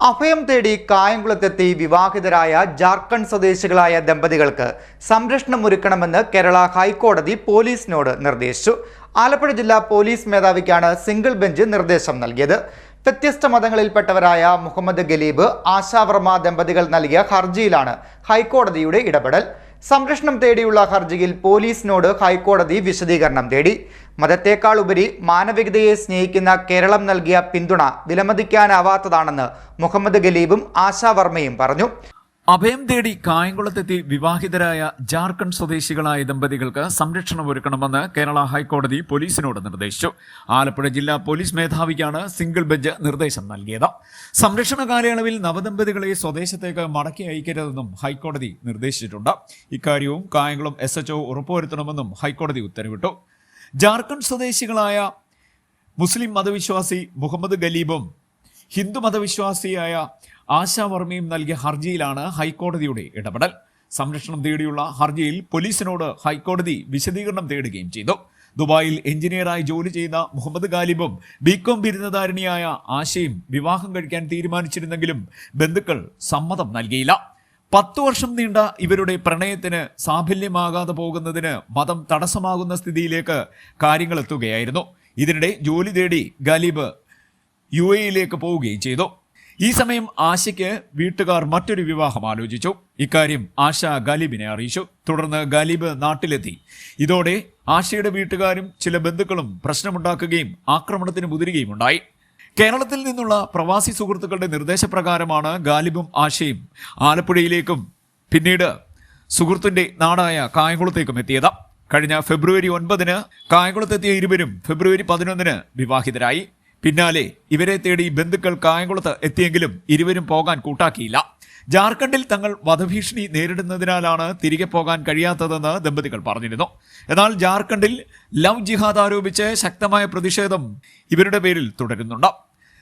അഭയം തേടി കായംകുളത്തെത്തി വിവാഹിതരായ ജാർഖണ്ഡ് സ്വദേശികളായ ദമ്പതികൾക്ക് സംരക്ഷണം ഒരുക്കണമെന്ന് കേരള ഹൈക്കോടതി പോലീസിനോട് നിർദ്ദേശിച്ചു. ആലപ്പുഴ ജില്ലാ പോലീസ് മേധാവിക്കാണ് സിംഗിൾ ബെഞ്ച് നിർദ്ദേശം നൽകിയത്. വ്യത്യസ്ത മതങ്ങളിൽപ്പെട്ടവരായ മുഹമ്മദ് ഗലീബ് ആശാവർമ്മ ദമ്പതികൾ നൽകിയ ഹർജിയിലാണ് ഹൈക്കോടതിയുടെ ഇടപെടൽ. സംരക്ഷണം തേടിയുള്ള ഹർജിയിൽ പോലീസിനോട് ഹൈക്കോടതി വിശദീകരണം തേടി. മതത്തെക്കാൾ ഉപരി മാനവികതയെ സ്നേഹിക്കുന്ന കേരളം നൽകിയ പിന്തുണ വിലമതിക്കാനാവാത്തതാണെന്ന് മുഹമ്മദ് ഗലീബും ആശാവർമ്മയും പറഞ്ഞു. അഭയം തേടി കായംകുളത്തെത്തി വിവാഹിതരായ ജാർഖണ്ഡ് സ്വദേശികളായ ദമ്പതികൾക്ക് സംരക്ഷണം ഒരുക്കണമെന്ന് കേരള ഹൈക്കോടതി പോലീസിനോട് നിർദ്ദേശിച്ചു. ആലപ്പുഴ ജില്ലാ പോലീസ് മേധാവിക്കാണ് സിംഗിൾ ബെഞ്ച് നിർദ്ദേശം നൽകിയത്. സംരക്ഷണ കാലയളവിൽ നവദമ്പതികളെ സ്വദേശത്തേക്ക് മടക്കി അയക്കരുതെന്നും ഹൈക്കോടതി നിർദ്ദേശിച്ചിട്ടുണ്ട്. ഇക്കാര്യവും കായംകുളം എസ് എച്ച്ഒ ഉറപ്പുവരുത്തണമെന്നും ഹൈക്കോടതി ഉത്തരവിട്ടു. ജാർഖണ്ഡ് സ്വദേശികളായ മുസ്ലിം മതവിശ്വാസി മുഹമ്മദ് ഗലീബും ഹിന്ദു മതവിശ്വാസിയായ ആശാവർമ്മയും നൽകിയ ഹർജിയിലാണ് ഹൈക്കോടതിയുടെ ഇടപെടൽ. സംരക്ഷണം തേടിയുള്ള ഹർജിയിൽ പോലീസിനോട് ഹൈക്കോടതി വിശദീകരണം തേടുകയും ചെയ്തു. ദുബായിൽ എഞ്ചിനീയറായി ജോലി ചെയ്യുന്ന മുഹമ്മദ് ഗാലിബും ബികോം ബിരുദധാരിണിയായ ആശയും വിവാഹം കഴിക്കാൻ തീരുമാനിച്ചിരുന്നെങ്കിലും ബന്ധുക്കൾ സമ്മതം നൽകിയില്ല. പത്തു വർഷം നീണ്ട ഇവരുടെ പ്രണയത്തിന് സാഫല്യമാകാതെ പോകുന്നതിന് മതം തടസ്സമാകുന്ന സ്ഥിതിയിലേക്ക് കാര്യങ്ങൾ എത്തുകയായിരുന്നു ഇതിനിടെ ജോലി തേടി ഗാലിബ് യു എയിലേക്ക് പോവുകയും ചെയ്തു. ഈ സമയം ആശയ്ക്ക് വീട്ടുകാർ മറ്റൊരു വിവാഹം ആലോചിച്ചു. ഇക്കാര്യം ആശ ഗാലിബിനെ അറിയിച്ചു. തുടർന്ന് ഗാലിബ് നാട്ടിലെത്തി. ഇതോടെ ആശയുടെ വീട്ടുകാരും ചില ബന്ധുക്കളും പ്രശ്നമുണ്ടാക്കുകയും ആക്രമണത്തിന് മുതിരുകയും ഉണ്ടായി. കേരളത്തിൽ നിന്നുള്ള പ്രവാസി സുഹൃത്തുക്കളുടെ നിർദ്ദേശപ്രകാരമാണ് ഗാലിബും ആശയും ആലപ്പുഴയിലേക്കും പിന്നീട് സുഹൃത്തിന്റെ നാടായ കായംകുളത്തേക്കും എത്തിയത്. കഴിഞ്ഞ ഫെബ്രുവരി ഒൻപതിന് കായംകുളത്തെത്തിയ ഇരുവരും ഫെബ്രുവരി പതിനൊന്നിന് വിവാഹിതരായി. പിന്നാലെ ഇവരെ തേടി ബന്ധുക്കൾ കായംകുളത്ത് എത്തിയെങ്കിലും ഇരുവരും പോകാൻ കൂട്ടാക്കിയില്ല. ജാർഖണ്ഡിൽ തങ്ങൾ വധഭീഷണി നേരിടുന്നതിനാലാണ് തിരികെ പോകാൻ കഴിയാത്തതെന്ന് ദമ്പതികൾ പറഞ്ഞിരുന്നു. എന്നാൽ ജാർഖണ്ഡിൽ ലവ് ജിഹാദ് ആരോപിച്ച് ശക്തമായ പ്രതിഷേധം ഇവരുടെ പേരിൽ തുടരുന്നുണ്ട്.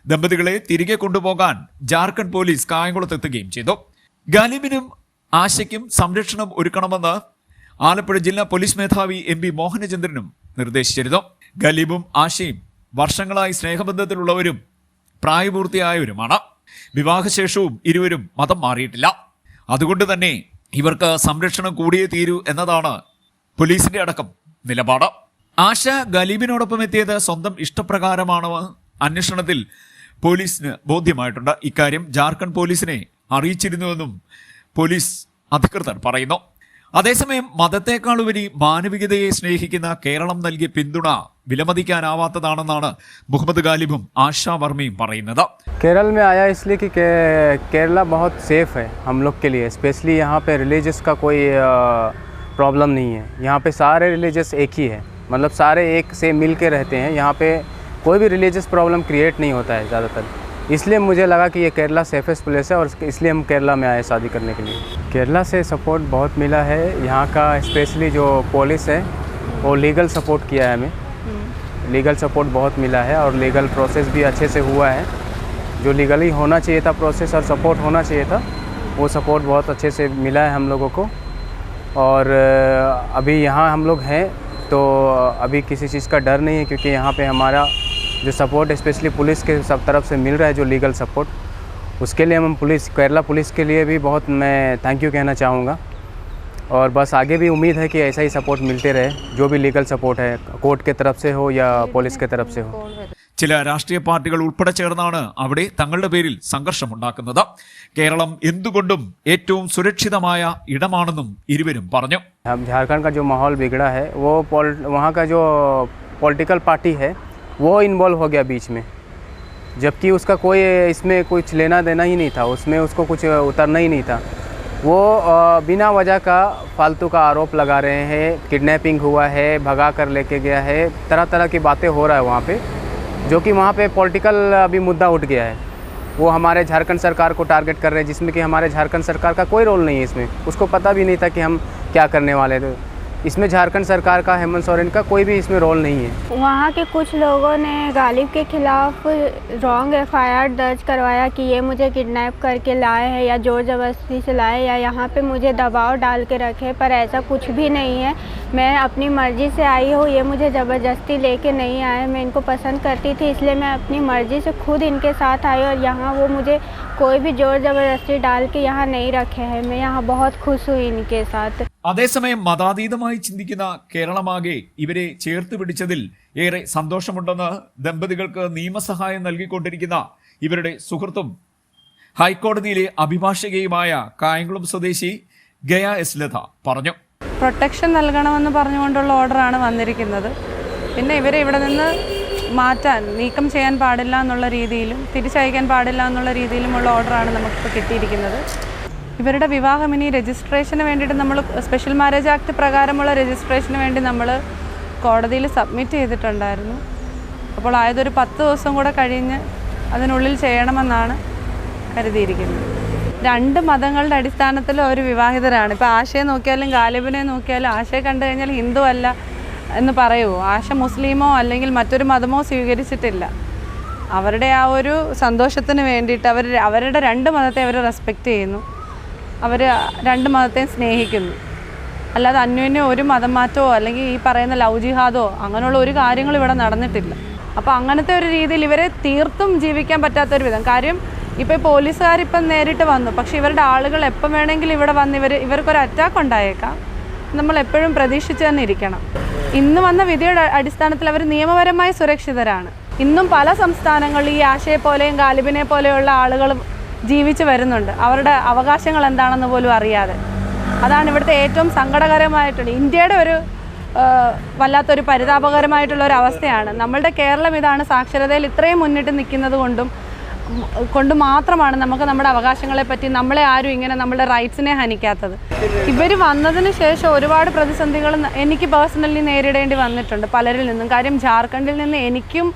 ദമ്പതികളെ തിരികെ കൊണ്ടുപോകാൻ ജാർഖണ്ഡ് പോലീസ് കായംകുളത്ത് എത്തുകയും ചെയ്തു. ഗാലിബിനും ആശയ്ക്കും സംരക്ഷണം ഒരുക്കണമെന്ന് ആലപ്പുഴ ജില്ലാ പോലീസ് മേധാവി എം പി മോഹനചന്ദ്രനും നിർദ്ദേശിച്ചിരുന്നു. ഗലീബും ആശയും വർഷങ്ങളായി സ്നേഹബന്ധത്തിലുള്ളവരും പ്രായപൂർത്തിയായവരുമാണ്. വിവാഹശേഷവും ഇരുവരും മതം മാറിയിട്ടില്ല. അതുകൊണ്ട് തന്നെ ഇവർക്ക് സംരക്ഷണം കൂടിയേ തീരൂ എന്നതാണ് പോലീസിന്റെ അടക്കം നിലപാട്. ആശ ഗലീബിനോടൊപ്പം എത്തിയത് സ്വന്തം ഇഷ്ടപ്രകാരമാണ് അന്വേഷണത്തിൽ പോലീസിന് ബോധ്യമായിട്ടുണ്ട്. ഇക്കാര്യം ജാർഖണ്ഡ് പോലീസിനെ അറിയിച്ചിരുന്നുവെന്നും പോലീസ് അധികൃതർ പറയുന്നു. അതേസമയം മതത്തെക്കാളുപരി മാനവികതയെ സ്നേഹിക്കുന്ന കേരളം നൽകിയ പിന്തുണ വിലമതിക്കാനാവാത്തതാണെന്നാണ് മുഹമ്മദ് ഗാലിബും ആശാ വർമ്മയും പറയുന്നത് केरल में आया इसलिए कि के- केरला बहुत सेफ़ है हम लोग के लिए स्पेशली यहाँ पे रिलीजियस का कोई प्रॉब्लम नहीं है यहाँ पे सारे रिलीजियस एक ही है मतलब सारे एक से मिल के रहते हैं यहाँ पे कोई भी रिलीजियस प्रॉब्लम क्रिएट नहीं होता है ज़्यादातर इसलिए मुझे लगा कि ये केरला सेफेस्ट प्लेस है और इसलिए हम केरला में आए शादी करने के लिए। केरला से सपोर्ट बहुत मिला है। यहाँ का स्पेशली जो पुलिस है वो लीगल सपोर्ट किया है हमें। लीगल सपोर्ट बहुत मिला है और लीगल प्रोसेस भी अच्छे से हुआ है। जो लीगली होना चाहिए था प्रोसेस और सपोर्ट होना चाहिए था वो सपोर्ट बहुत अच्छे से मिला है हम लोगों को। और अभी यहाँ हम लोग हैं तो अभी किसी चीज़ का डर नहीं है क्योंकि यहाँ पे हमारा जो सपोर्ट स्पेशली पुलिस के सब तरफ से मिल रहा है जो लीगल सपोर्ट उसके लिए हम पुलिस केरला पुलिस के लिए भी बहुत मैं थैंक यू कहना चाहूँगा और बस आगे भी उम्मीद है कि ऐसा ही सपोर्ट मिलते रहे जो भी लीगल सपोर्ट है कोर्ट के तरफ से हो या पुलिस के तरफ से हो ചില രാഷ്ട്രീയ പാർട്ടികൾ ഉൾപ്പെടെ ചേർന്നാണ് അവിടെ തങ്ങളുടെ പേരിൽ സംഘർഷമുണ്ടാക്കുന്നത് കേരളം എന്തുകൊണ്ടും ഏറ്റവും സുരക്ഷിതമായ ഇടമാണെന്നും ഇരുവരും പറഞ്ഞു अब झारखंड का जो माहौल बिगड़ा है वो पॉल वहाँ का जो पॉलिटिकल पार्टी है वो इन्वॉल्व हो गया बीच में। जबकि उसका कोई इसमें कुछ लेना देना ही नहीं था, उसमें उसको कुछ उतरना ही नहीं था। वो बिना वजह का फालतू का आरोप लगा रहे हैं किडनैपिंग हुआ है, भगा कर लेके गया है तरह तरह की बातें हो रहा है वहाँ पे, जो कि वहाँ पे पॉलिटिकल अभी मुद्दा उठ गया है। वो हमारे झारखंड सरकार को टारगेट कर रहे हैं, जिसमें कि हमारे झारखंड सरकार का कोई रोल नहीं है इसमें। उसको पता भी नहीं था कि हम क्या करने वाले थे। इसमें झारखंड सरकार का, हेमंत सोरेन का कोई भी इसमें रोल नहीं है। वहाँ के कुछ लोगों ने गालिब के खिलाफ रॉन्ग एफआईआर दर्ज करवाया कि ये मुझे किडनैप करके लाए हैं या ज़ोर ज़बरदस्ती से लाए या यहाँ पे मुझे दबाव डाल के रखे पर ऐसा कुछ भी नहीं है। मैं अपनी मर्ज़ी से आई हूँ, ये मुझे ज़बरदस्ती लेके नहीं आए मैं इनको पसंद करती थी, इसलिए मैं अपनी मर्ज़ी से खुद इनके साथ आई और यहाँ वो मुझे कोई भी ज़ोर ज़बरदस्ती डाल के यहाँ नहीं रखे हैं। मैं यहाँ बहुत खुश हुई इनके साथ। അതേസമയം മതാതീതമായി ചിന്തിക്കുന്ന കേരളമാകെ ഇവരെ ചേർത്ത് പിടിച്ചതിൽ ഏറെ സന്തോഷമുണ്ടെന്ന് ദമ്പതികൾക്ക് നിയമസഹായം നൽകിക്കൊണ്ടിരിക്കുന്ന ഇവരുടെ സുഹൃത്തും ഹൈക്കോടതിയിലെ അഭിഭാഷകയുമായ കായംകുളം സ്വദേശി ഗയ എസ് ലത പറഞ്ഞു. പ്രൊട്ടക്ഷൻ നൽകണമെന്ന് പറഞ്ഞുകൊണ്ടുള്ള ഓർഡറാണ് വന്നിരിക്കുന്നത്. പിന്നെ ഇവരെ ഇവിടെ നിന്ന് മാറ്റാൻ നീക്കം ചെയ്യാൻ പാടില്ല എന്നുള്ള രീതിയിലും തിരിച്ചയക്കാൻ പാടില്ല എന്നുള്ള രീതിയിലുമുള്ള ഓർഡറാണ് നമുക്കിപ്പോൾ കിട്ടിയിരിക്കുന്നത്. ഇവരുടെ വിവാഹം ഇനി രജിസ്ട്രേഷന് വേണ്ടിയിട്ട് നമ്മൾ സ്പെഷ്യൽ മാരേജ് ആക്ട് പ്രകാരമുള്ള രജിസ്ട്രേഷന് വേണ്ടി നമ്മൾ കോടതിയിൽ സബ്മിറ്റ് ചെയ്തിട്ടുണ്ടായിരുന്നു. അപ്പോൾ ആയതൊരു പത്ത് ദിവസം കൂടെ കഴിഞ്ഞ് അതിനുള്ളിൽ ചെയ്യണമെന്നാണ് കരുതിയിരിക്കുന്നത്. രണ്ട് മതങ്ങളുടെ അടിസ്ഥാനത്തിൽ അവർ വിവാഹിതരാണ്. ഇപ്പോൾ ആശയെ നോക്കിയാലും ഗാലിബിനെ നോക്കിയാലും ആശയെ കണ്ടു കഴിഞ്ഞാൽ ഹിന്ദു അല്ല എന്ന് പറയുമോ ആശ മുസ്ലിമോ അല്ലെങ്കിൽ മറ്റൊരു മതമോ സ്വീകരിച്ചിട്ടില്ല. അവരുടെ ആ ഒരു സന്തോഷത്തിന് വേണ്ടിയിട്ട് അവർ അവരുടെ രണ്ട് മതത്തെ അവർ റെസ്പെക്റ്റ് ചെയ്യുന്നു. അവർ രണ്ട് മതത്തെയും സ്നേഹിക്കുന്നു. അല്ലാതെ അന്യോന്യം ഒരു മതം മാറ്റമോ അല്ലെങ്കിൽ ഈ പറയുന്ന ലവ് ജിഹാദോ അങ്ങനെയുള്ള ഒരു കാര്യങ്ങളും ഇവിടെ നടന്നിട്ടില്ല. അപ്പോൾ അങ്ങനത്തെ ഒരു രീതിയിൽ ഇവരെ തീർത്തും ജീവിക്കാൻ പറ്റാത്തൊരു വിധം. കാര്യം ഇപ്പോൾ പോലീസുകാരിപ്പം നേരിട്ട് വന്നു. പക്ഷേ ഇവരുടെ ആളുകൾ എപ്പം വേണമെങ്കിലും ഇവിടെ വന്ന് ഇവർ ഇവർക്കൊരു അറ്റാക്ക് ഉണ്ടായേക്കാം. നമ്മൾ എപ്പോഴും പ്രതീക്ഷിച്ച് തന്നെ ഇരിക്കണം. ഇന്ന് വന്ന വിധിയുടെ അടിസ്ഥാനത്തിൽ അവർ നിയമപരമായി സുരക്ഷിതരാണ്. ഇന്നും പല സംസ്ഥാനങ്ങളിൽ ഈ ആശയെ പോലെയും ഗാലിബിനെ പോലെയുള്ള ആളുകൾ ജീവിച്ചു വരുന്നുണ്ട്. അവരുടെ അവകാശങ്ങൾ എന്താണെന്ന് പോലും അറിയാതെ. അതാണ് ഇവിടുത്തെ ഏറ്റവും സങ്കടകരമായിട്ടുള്ള ഇന്ത്യയുടെ ഒരു വല്ലാത്തൊരു പരിതാപകരമായിട്ടുള്ള ഒരു അവസ്ഥയാണ്. നമ്മളുടെ കേരളം ഇതാണ് സാക്ഷരതയിൽ ഇത്രയും മുന്നിട്ട് നിൽക്കുന്നത് കൊണ്ടും കൊണ്ട് മാത്രമാണ് നമുക്ക് നമ്മുടെ അവകാശങ്ങളെ പറ്റി നമ്മളെ ആരും ഇങ്ങനെ നമ്മുടെ റൈറ്റ്സിനെ ഹനിക്കാത്തത്. ഇവർ വന്നതിന് ശേഷം ഒരുപാട് പ്രതിസന്ധികൾ എനിക്ക് പേഴ്സണലി നേരിടേണ്ടി വന്നിട്ടുണ്ട്. പലരിൽ നിന്നും. കാര്യം ജാർഖണ്ഡിൽ നിന്ന് എനിക്കും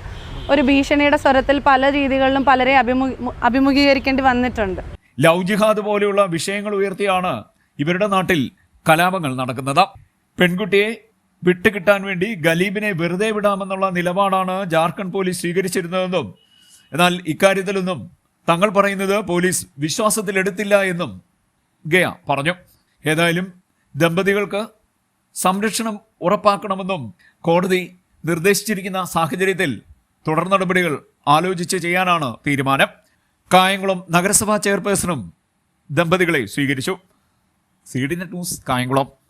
ഒരു ഭീഷണിയുടെ സ്വരത്തിൽ പല രീതികളിലും പലരെ അഭിമുഖ അഭിമുഖീകരിക്കേണ്ടി വന്നിട്ടുണ്ട്. ലവ് ജിഹാദ് പോലെയുള്ള വിഷയങ്ങൾ ഉയർത്തിയാണ് ഇവരുടെ നാട്ടിൽ കലാപങ്ങൾ നടക്കുന്നത്. പെൺകുട്ടിയെ വിട്ടുകിട്ടാൻ വേണ്ടി ഗലീബിനെ വെറുതെ വിടാമെന്നുള്ള നിലപാടാണ് ജാർഖണ്ഡ് പോലീസ് സ്വീകരിച്ചിരുന്നതെന്നും എന്നാൽ ഇക്കാര്യത്തിലൊന്നും തങ്ങൾ പറയുന്നത് പോലീസ് വിശ്വാസത്തിലെടുത്തില്ല എന്നും ഗയ പറഞ്ഞു. ഏതായാലും ദമ്പതികൾക്ക് സംരക്ഷണം ഉറപ്പാക്കണമെന്നും കോടതി നിർദ്ദേശിച്ചിരിക്കുന്ന സാഹചര്യത്തിൽ തുടർ നടപടികൾ ആലോചിച്ച് ചെയ്യാനാണ് തീരുമാനം. കായംകുളം നഗരസഭാ ചെയർപേഴ്സണും ദമ്പതികളെ സ്വീകരിച്ചു. C D net news Kayamkulam.